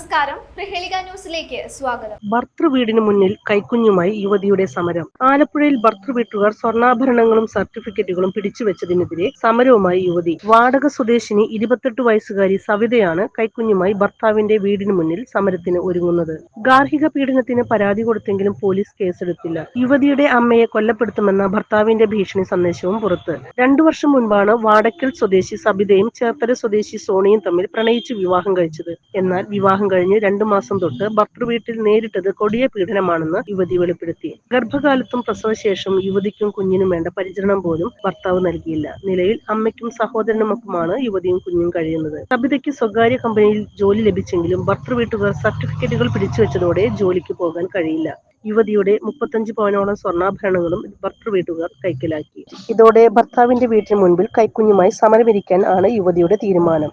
നമസ്കാരം. ന്യൂസിലേക്ക് സ്വാഗതം. ഭർത്തൃവീടിന് മുന്നിൽ കൈക്കുഞ്ഞുമായി യുവതിയുടെ സമരം. ആലപ്പുഴയിൽ ഭർത്തൃവീട്ടുകാർ സ്വർണാഭരണങ്ങളും സർട്ടിഫിക്കറ്റുകളും പിടിച്ചുവെച്ചതിനെതിരെ സമരവുമായി യുവതി. വാടക സ്വദേശിനി ഇരുപത്തെട്ട് വയസ്സുകാരി സവിതയാണ് കൈക്കുഞ്ഞുമായി ഭർത്താവിന്റെ വീടിന് മുന്നിൽ സമരത്തിന് ഒരുങ്ങുന്നത്. ഗാർഹിക പീഡനത്തിന് പരാതി കൊടുത്തെങ്കിലും പോലീസ് കേസെടുത്തില്ല. യുവതിയുടെ അമ്മയെ കൊല്ലപ്പെടുത്തുമെന്ന ഭർത്താവിന്റെ ഭീഷണി സന്ദേശവും പുറത്ത്. രണ്ടു വർഷം മുൻപാണ് വാടക്കൽ സ്വദേശി സബിതയും ചേർത്തല സ്വദേശി സോണിയും തമ്മിൽ പ്രണയിച്ച് വിവാഹം കഴിച്ചത്. എന്നാൽ വിവാഹം കഴിഞ്ഞ് രണ്ടു മാസം തൊട്ട് ഭർത്തൃ വീട്ടിൽ നേരിട്ടത് കൊടിയ പീഡനമാണെന്ന് യുവതി വെളിപ്പെടുത്തി. ഗർഭകാലത്തും പ്രസവശേഷം യുവതിക്കും കുഞ്ഞിനും വേണ്ട പരിചരണം പോലും ഭർത്താവ് നൽകിയില്ല. നിലയിൽ അമ്മയ്ക്കും സഹോദരനുമൊപ്പമാണ് യുവതിയും കുഞ്ഞും കഴിയുന്നത്. സബിതയ്ക്ക് സ്വകാര്യ കമ്പനിയിൽ ജോലി ലഭിച്ചെങ്കിലും ഭർത്തൃ വീട്ടുകാർ സർട്ടിഫിക്കറ്റുകൾ പിടിച്ചുവെച്ചതോടെ ജോലിക്ക് പോകാൻ കഴിയില്ല. യുവതിയുടെ മുപ്പത്തഞ്ച് പവനോളം സ്വർണാഭരണങ്ങളും ഭർത്തൃ വീട്ടുകാർ കൈക്കലാക്കി. ഇതോടെ ഭർത്താവിന്റെ വീട്ടിന് മുൻപിൽ കൈക്കുഞ്ഞുമായി സമരമിരിക്കാൻ ആണ് യുവതിയുടെ തീരുമാനം.